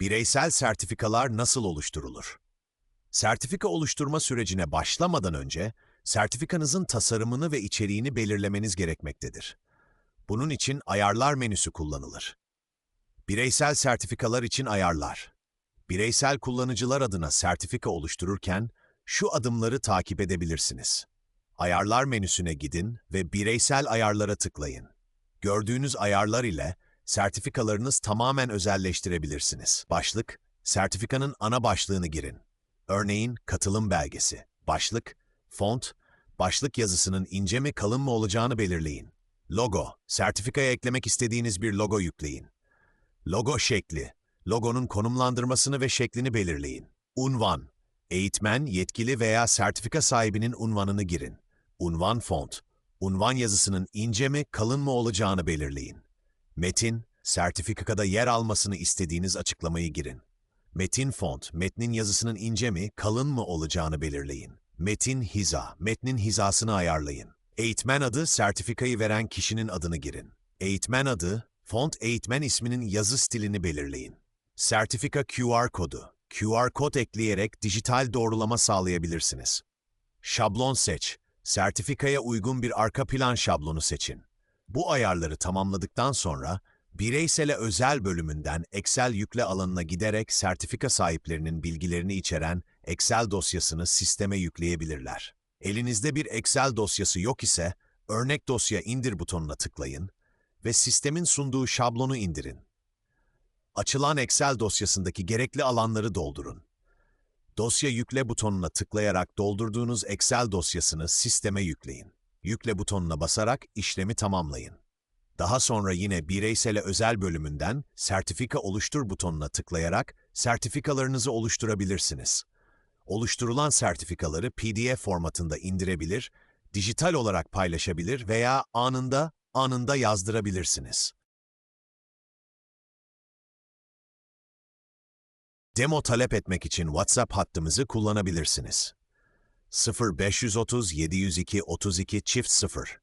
Bireysel sertifikalar nasıl oluşturulur? Sertifika oluşturma sürecine başlamadan önce, sertifikanızın tasarımını ve içeriğini belirlemeniz gerekmektedir. Bunun için ayarlar menüsü kullanılır. Bireysel sertifikalar için ayarlar. Bireysel kullanıcılar adına sertifika oluştururken şu adımları takip edebilirsiniz. Ayarlar menüsüne gidin ve bireysel ayarlara tıklayın. Gördüğünüz ayarlar ile sertifikalarınız tamamen özelleştirebilirsiniz. Başlık, sertifikanın ana başlığını girin. Örneğin katılım belgesi. Başlık, font, başlık yazısının ince mi kalın mı olacağını belirleyin. Logo, sertifikaya eklemek istediğiniz bir logo yükleyin. Logo şekli, logonun konumlandırmasını ve şeklini belirleyin. Unvan, eğitmen, yetkili veya sertifika sahibinin unvanını girin. Unvan font, unvan yazısının ince mi kalın mı olacağını belirleyin. Metin, sertifikada yer almasını istediğiniz açıklamayı girin. Metin font, metnin yazısının ince mi, kalın mı olacağını belirleyin. Metin hiza, metnin hizasını ayarlayın. Eğitmen adı, sertifikayı veren kişinin adını girin. Eğitmen adı, font eğitmen isminin yazı stilini belirleyin. Sertifika QR kodu, QR kod ekleyerek dijital doğrulama sağlayabilirsiniz. Şablon seç, sertifikaya uygun bir arka plan şablonu seçin. Bu ayarları tamamladıktan sonra, bireysele özel bölümünden Excel yükle alanına giderek sertifika sahiplerinin bilgilerini içeren Excel dosyasını sisteme yükleyebilirler. Elinizde bir Excel dosyası yok ise, örnek dosya indir butonuna tıklayın ve sistemin sunduğu şablonu indirin. Açılan Excel dosyasındaki gerekli alanları doldurun. Dosya yükle butonuna tıklayarak doldurduğunuz Excel dosyasını sisteme yükleyin. Yükle butonuna basarak işlemi tamamlayın. Daha sonra yine bireysele özel bölümünden sertifika oluştur butonuna tıklayarak sertifikalarınızı oluşturabilirsiniz. Oluşturulan sertifikaları PDF formatında indirebilir, dijital olarak paylaşabilir veya anında anında yazdırabilirsiniz. Demo talep etmek için WhatsApp hattımızı kullanabilirsiniz. 0530 702 32 çift 0